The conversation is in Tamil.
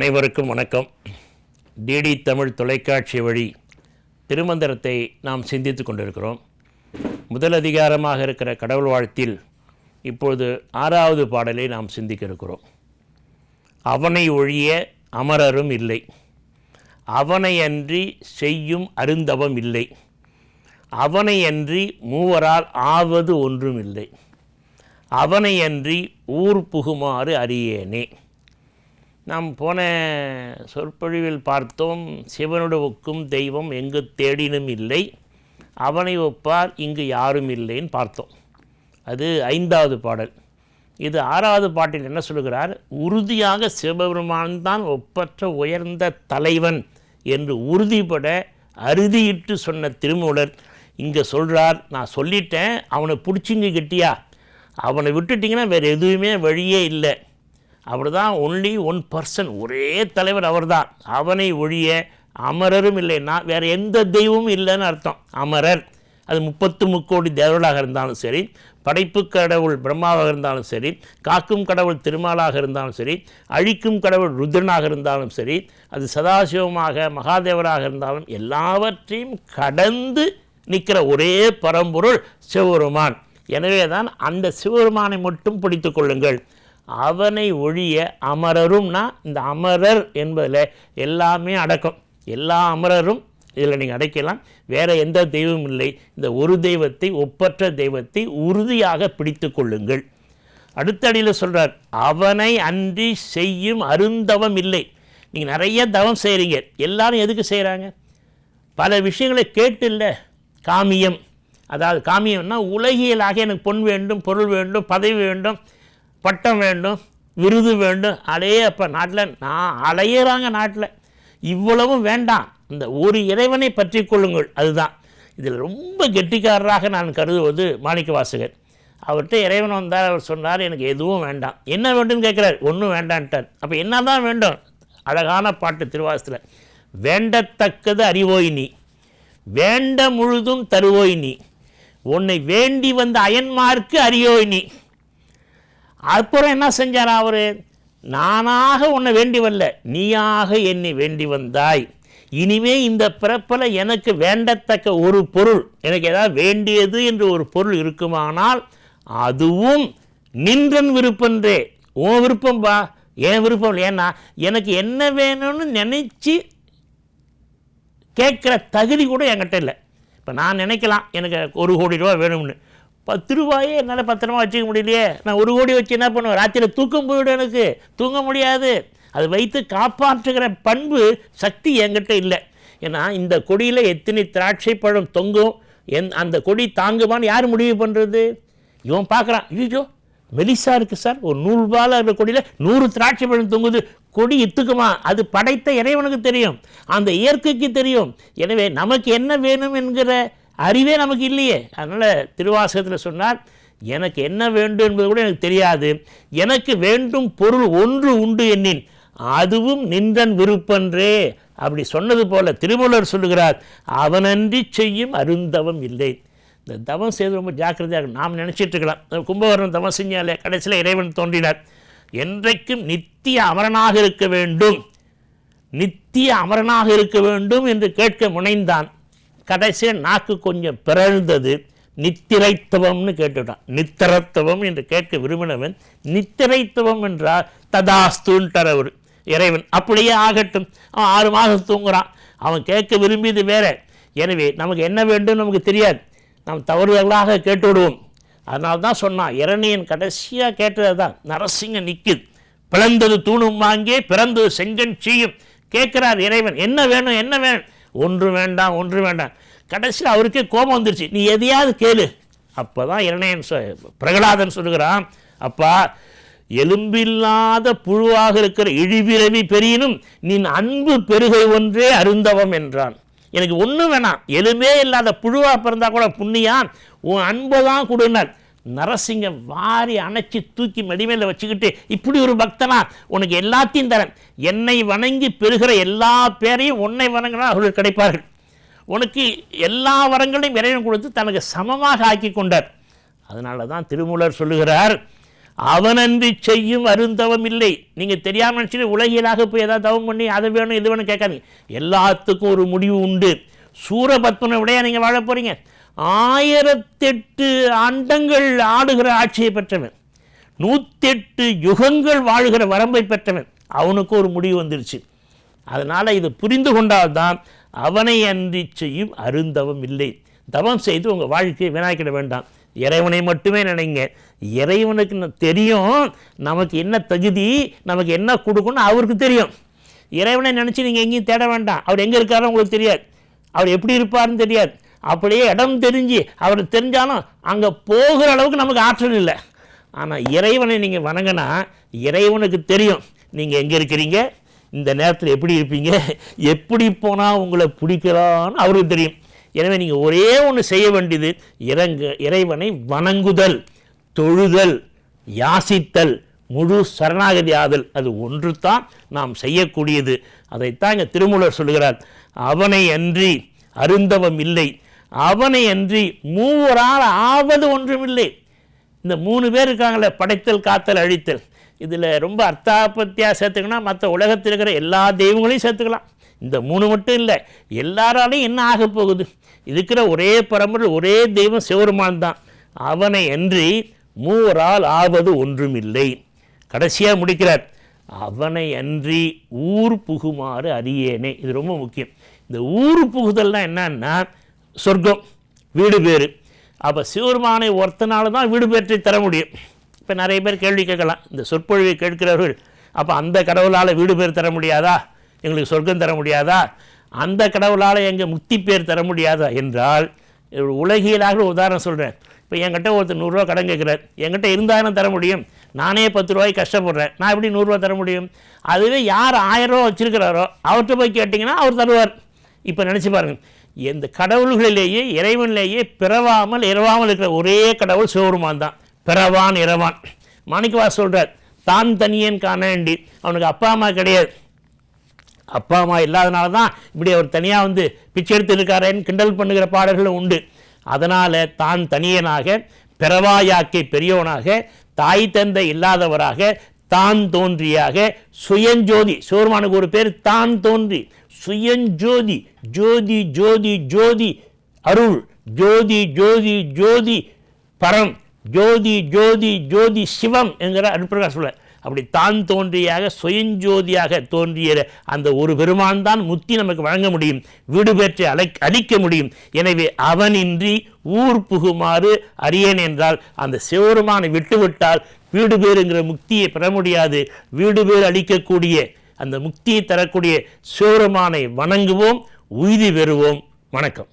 அனைவருக்கும் வணக்கம். டிடி தமிழ் தொலைக்காட்சி வழி திருமந்திரத்தை நாம் சிந்தித்து கொண்டிருக்கிறோம். முதல் அதிகாரமாக இருக்கிற கடவுள் வாழ்த்தில் இப்பொழுது ஆறாவது பாடலை நாம் சிந்திக்க இருக்கிறோம். அவனை ஒழிய அமரரும் இல்லை. அவனையன்றி செய்யும் அருந்தவம் இல்லை. அவனையன்றி மூவரால் ஆவது ஒன்றும் இல்லை. அவனையன்றி ஊர் புகுமாறு அறியேனே. நாம் போன சொற்பொழிவில் பார்த்தோம் சிவனோடு ஒக்கும் தெய்வம் எங்கு தேடினும் இல்லை அவனை ஒப்பார் இங்கு யாரும் இல்லைன்னு பார்த்தோம். அது ஐந்தாவது பாடல். இது ஆறாவது பாட்டில் என்ன சொல்கிறார் உறுதியாக சிவபெருமான் தான் ஒப்பற்ற உயர்ந்த தலைவன் என்று உறுதிப்பட அறுதியிட்டு சொன்ன திருமூலர் இங்கே சொல்கிறார் நான் சொல்லிட்டேன் அவனை பிடிச்சிங்க கிட்டியா. அவனை விட்டுட்டிங்கன்னா வேறு எதுவுமே வழியே இல்லை. அவர் தான் ஒன்லி ஒன் பர்சன் ஒரே தலைவர் அவர்தான். அவனை ஒழிய அமரரும் இல்லைன்னா வேறு எந்த தெய்வமும் இல்லைன்னு அர்த்தம். அமரர். அது முப்பத்து முக்கோடி தேவர்களாக இருந்தாலும் சரி படைப்பு கடவுள் பிரம்மாவாக இருந்தாலும் சரி காக்கும் கடவுள் திருமாலாக இருந்தாலும் சரி அழிக்கும் கடவுள் ருத்ரனாக இருந்தாலும் சரி அது சதாசிவமாக மகாதேவராக இருந்தாலும் எல்லாவற்றையும் கடந்து நிற்கிற ஒரே பரம்பொருள் சிவபெருமான். எனவே தான் அந்த சிவபெருமானை மட்டும் பிடித்து கொள்ளுங்கள். அவனை ஒழிய அமரரும்னா இந்த அமரர் என்பதில் எல்லாமே அடக்கம். எல்லா அமரரும் இதில் நீங்கள் அடைக்கலாம். வேறு எந்த தெய்வமும் இல்லை. இந்த ஒரு தெய்வத்தை ஒப்பற்ற தெய்வத்தை உறுதியாக பிடித்து கொள்ளுங்கள். அடுத்த அடியில் சொல்கிறார் அவனை அன்றி செய்யும் அருந்தவம் இல்லை. நீங்கள் நிறைய தவம் செய்கிறீங்க எல்லாரும் எதுக்கு செய்கிறாங்க பல விஷயங்களை கேட்டு இல்லை. காமியம். அதாவது காமியம்னா உலகியலாக எனக்கு பொன் வேண்டும் பொருள் வேண்டும் பதவி வேண்டும். பட்டம் வேண்டும் விருது வேண்டும். அலைய அப்போ நாட்டில் நான் அலையிறாங்க நாட்டில். இவ்வளவும் வேண்டாம். இந்த ஒரு இறைவனை பற்றி கொள்ளுங்கள். அதுதான். இதில் ரொம்ப கெட்டிக்காரராக நான் கருதுவது மாணிக்க வாசகர் அவர்கிட்ட இறைவன் வந்தார் அவர் சொன்னார் எனக்கு எதுவும் வேண்டாம். என்ன வேண்டும்னு கேட்குறார்? ஒன்றும் வேண்டான்ட்டார். அப்போ என்ன தான் வேண்டும்? அழகான பாட்டு திருவாசத்தில். வேண்டத்தக்கது அறிவோய் நீ. வேண்ட முழுதும் தருவோய் நீ. உன்னை வேண்டி வந்த அயன்மார்க்கு அறியோய் நீ. அப்புறம் என்ன செஞ்சார் அவர்? நானாக உன்னை வேண்டி வரல நீயாக என்னை வேண்டி வந்தாய். இனிமே இந்த பிறப்பில் எனக்கு வேண்டத்தக்க ஒரு பொருள் எனக்கு ஏதாவது வேண்டியது என்று ஒரு பொருள் இருக்குமானால் அதுவும் நின்றன் விருப்பன்றே. உன் விருப்பம் பா என் விருப்பம் ஏன்னா எனக்கு என்ன வேணும்னு நினச்சி கேட்குற தகுதி கூட என்கிட்ட இல்லை. இப்போ நான் நினைக்கலாம் எனக்கு ஒரு கோடி ரூபா வேணும்னு. பத்து ரூபாயே என்னால் பத்திரமா வச்சுக்க முடியலையே. நான் ஒரு கோடி வச்சு என்ன பண்ணுவேன்? ராத்திரியில் தூக்கம் போயிடும் எனக்கு. தூங்க முடியாது. அது வைத்து காப்பாற்றுகிற பண்பு சக்தி என்கிட்ட இல்லை. ஏன்னா இந்த கொடியில் எத்தனை திராட்சை பழம் தொங்கும்? என் அந்த கொடி தாங்குமான்னு யார் முடிவு பண்ணுறது இவன் பார்க்குறான். ஐயோ மெலிசா இருக்குது சார். ஒரு நூறு ரூபாயில் இருக்கிற கொடியில் நூறு திராட்சை பழம் தொங்குது. கொடி இத்துக்குமா? அது படைத்த இறைவனுக்கு தெரியும். அந்த இயற்கைக்கு தெரியும். எனவே நமக்கு என்ன வேணும் என்கிற அறிவே நமக்கு இல்லையே. அதனால் திருவாசகத்தில் சொன்னார் எனக்கு என்ன வேண்டும் என்பது கூட எனக்கு தெரியாது. எனக்கு வேண்டும் பொருள் ஒன்று உண்டு என்னின் அதுவும் நின்றன் விருப்பன்றே. அப்படி சொன்னது போல திருமூலர் சொல்லுகிறார் அவனன்றி செய்யும் அருந்தவம் இல்லை. இந்த தவம் செய்து ரொம்ப ஜாக்கிரதையாக நாம் நினச்சிட்டு இருக்கலாம். கும்பகர்ணம் தவம் செஞ்சாலே கடைசியில் இறைவன் தோன்றினார். என்றைக்கும் நித்திய அமரனாக இருக்க வேண்டும். நித்திய அமரனாக இருக்க வேண்டும் என்று கேட்க முனைந்தான். கடைசியில் நாக்கு கொஞ்சம் பிறழ்ந்தது. நித்திரைத்துவம்னு கேட்டுட்டான். நித்திரத்துவம் என்று கேட்க விரும்பினவன் நித்திரைத்துவம் என்றால் ததாஸ்துன்ட்டார் அவர். இறைவன் அப்படியே ஆகட்டும். அவன் ஆறு மாதம் தூங்குறான். அவன் கேட்க விரும்பியது வேற. எனவே நமக்கு என்ன வேண்டும் நமக்கு தெரியாது. நாம் தவறுதலாக கேட்டு விடுவோம் அதனால தான் சொன்னான் இரணியன் கடைசியாக கேட்டது தான் நரசிங்க நிற்குது பிளந்தது தூணும் வாங்கியே பிறந்தது செங்கன் செய்யும் கேட்குறார் இறைவன் என்ன வேணும் என்ன வேணும்? ஒன்று வேண்டாம் ஒன்று வேண்டாம். கடைசியில் அவருக்கே கோபம் வந்துருச்சு. நீ எதையாவது கேளு. அப்போ தான் இரணையன் சொ பிரகலாதன் சொல்லுகிறான் அப்பா எலும்பில்லாத புழுவாக இருக்கிற இழிபிறவி பெரியனும் நீ அன்பு பெருகை ஒன்றே அருந்தவம் என்றான். எனக்கு ஒன்றும் வேணாம். எலும்பே இல்லாத புழுவாக பிறந்தால் கூட புண்ணியான் உன் அன்பை தான் கொடுனார் நரசிங்க வாரி அணைச்சி தூக்கி மடிமேல வச்சுக்கிட்டு இப்படி ஒரு பக்தனா உனக்கு எல்லாத்தையும் தரேன். என்னை வணங்கி பெறுகிற எல்லா பேரையும் உன்னை வணங்கினா அவர்கள் கிடைப்பார்கள். உனக்கு எல்லா வரங்களையும் இறைவன் கொடுத்து தனக்கு சமமாக ஆக்கி கொண்டார். அதனால தான் திருமூலர் சொல்லுகிறார் அவனன்றி செய்யும் அருந்தவம் இல்லை. நீங்கள் தெரியாம நினச்சிட்டு உலகியலாக போய் ஏதாவது தவம் பண்ணி அதை வேணும் இது வேணும் கேட்காதீங்க. எல்லாத்துக்கும் ஒரு முடிவு உண்டு. சூரபத்மனை விடையா நீங்கள் வாழ போகிறீங்க ஆயிரத்தெட்டு ஆண்டங்கள் ஆடுகிற ஆட்சியை பெற்றவன். நூற்றெட்டு யுகங்கள் வாழ்கிற வரம்பை பெற்றவன். அவனுக்கு ஒரு முடிவு வந்துருச்சு. அதனால் இதை புரிந்து கொண்டால்தான் அவனை அன்றி செய்யும் அருந்தவம் இல்லை. தவம் செய்து உங்கள் வாழ்க்கையை வீணாக்கிட வேண்டாம். இறைவனை மட்டுமே நினைங்க. இறைவனுக்கு தெரியும்? நமக்கு என்ன தகுதி? நமக்கு என்ன கொடுக்கணும் அவருக்கு தெரியும். இறைவனை நினச்சி நீங்கள் எங்கேயும் தேட வேண்டாம். அவர் எங்கே இருக்காரோ உங்களுக்கு தெரியாது. அவர் எப்படி இருப்பாருன்னு தெரியாது. அப்படியே இடம் தெரிஞ்சு அவர் தெரிஞ்சாலும் அங்கே போகிற அளவுக்கு நமக்கு ஆற்றல் இல்லை. ஆனால் இறைவனை நீங்கள் வணங்கினா இறைவனுக்கு தெரியும். நீங்கள் எங்கே இருக்கிறீங்க? இந்த நேரத்தில் எப்படி இருப்பீங்க? எப்படி போனால் உங்களை பிடிக்கலான்னு அவருக்கு தெரியும். எனவே நீங்கள் ஒரே ஒன்று செய்ய வேண்டியது இறங்க இறைவனை வணங்குதல் தொழுதல் யாசித்தல் முழு சரணாகதி ஆதல். அது ஒன்று தான் நாம் செய்யக்கூடியது. அதைத்தான் இங்கே திருமூலர் சொல்கிறார் அவனை அன்றி அருந்தவம் இல்லை. அவனை அன்றி மூவரால் ஆவது ஒன்றுமில்லை. இந்த மூணு பேர் இருக்காங்களே படைத்தல் காத்தல் அழித்தல். இதில் ரொம்ப அர்த்தாபத்தியாக சேர்த்துக்கணும் மற்ற உலகத்தில் இருக்கிற எல்லா தெய்வங்களையும் சேர்த்துக்கலாம். இந்த மூணு மட்டும் இல்லை. எல்லாராலையும் என்ன ஆக போகுது? இருக்கிற ஒரே பரம்பரை ஒரே தெய்வம் சிவருமான் தான். அவனை அன்றி மூவரால் ஆவது ஒன்றுமில்லை. கடைசியாக முடிக்கிறார் அவனை அன்றி ஊர் புகுமாறு அறியேனே. இது ரொம்ப முக்கியம். இந்த ஊர் புகுதல்னா என்னன்னா சொர்க்கம் வீடு பேர். அப்போ சிவருமானை ஒருத்தனால தான் வீடு பேற்றை தர முடியும். இப்போ நிறைய பேர் கேள்வி கேட்கலாம். இந்த சொற்பொழிவை கேட்கிறவர்கள் அப்போ அந்த கடவுளால் வீடு பேர் தர முடியாதா? எங்களுக்கு சொர்க்கம் தர முடியாதா? அந்த கடவுளால் எங்கள் முக்தி பேர் தர முடியாதா? என்றால் உலகியலாக ஒரு உதாரணம் சொல்கிறேன் இப்போ என்கிட்ட ஒருத்தர் நூறுரூவா கடன் கேட்குறார். என்கிட்ட இருந்தாலும் தர முடியும். நானே பத்து ரூபாய்க்கு கஷ்டப்படுறேன். நான் எப்படி நூறுரூவா தர முடியும்? அதுவே யார் ஆயிரம் ரூபா வச்சுருக்கிறாரோ அவர்கிட்ட போய் கேட்டிங்கன்னா அவர் தருவார். இப்போ நினச்சி பாருங்கள் இந்த கடவுள்களிலேயே இறைவனிலேயே பிறவாமல் இரவாமல் இருக்கிற ஒரே கடவுள் சிவபெருமான் தான். பிறவான் இரவான். மாணிக்கவா சொல்கிறார் தான் தனியன் காணேண்டி அவனுக்கு அப்பா அம்மா கிடையாது. அப்பா அம்மா இல்லாதனால தான் இப்படி அவர் தனியாக வந்து பிச்சை எடுத்து இருக்காரேன்னு கிண்டல் பண்ணுகிற பாடல்களும் உண்டு. அதனால் தான் தனியனாக பிறவாயாக்கை பெரியவனாக தாய் தந்தை இல்லாதவராக தான் தோன்றியாக சுயஞ்சோதி. சிவருமானுக்கு ஒரு பேர் தான் தோன்றி. சுயஞ்சோதி ஜோதி ஜோதி ஜோதி அருள். ஜோதி ஜோதி ஜோதி பரம். ஜோதி ஜோதி ஜோதி சிவம் என்கிற அருட்பிரகாஷ் சொல்ல. அப்படி தான் தோன்றியாக சுயஞ்சோதியாக தோன்றிய அந்த ஒரு பெருமான் தான் முத்தி நமக்கு வழங்க முடியும் வீடு அலை அளிக்க முடியும். எனவே அவனின்றி ஊர் புகுமாறு அறியேன் என்றால் அந்த சிவபெருமானை விட்டுவிட்டால் வீடு பேருங்கிற முக்தியை பெற முடியாது. வீடு பேர் அளிக்கக்கூடிய அந்த முக்தியை தரக்கூடிய சிவருமானை வணங்குவோம் உய்தி பெறுவோம். வணக்கம்.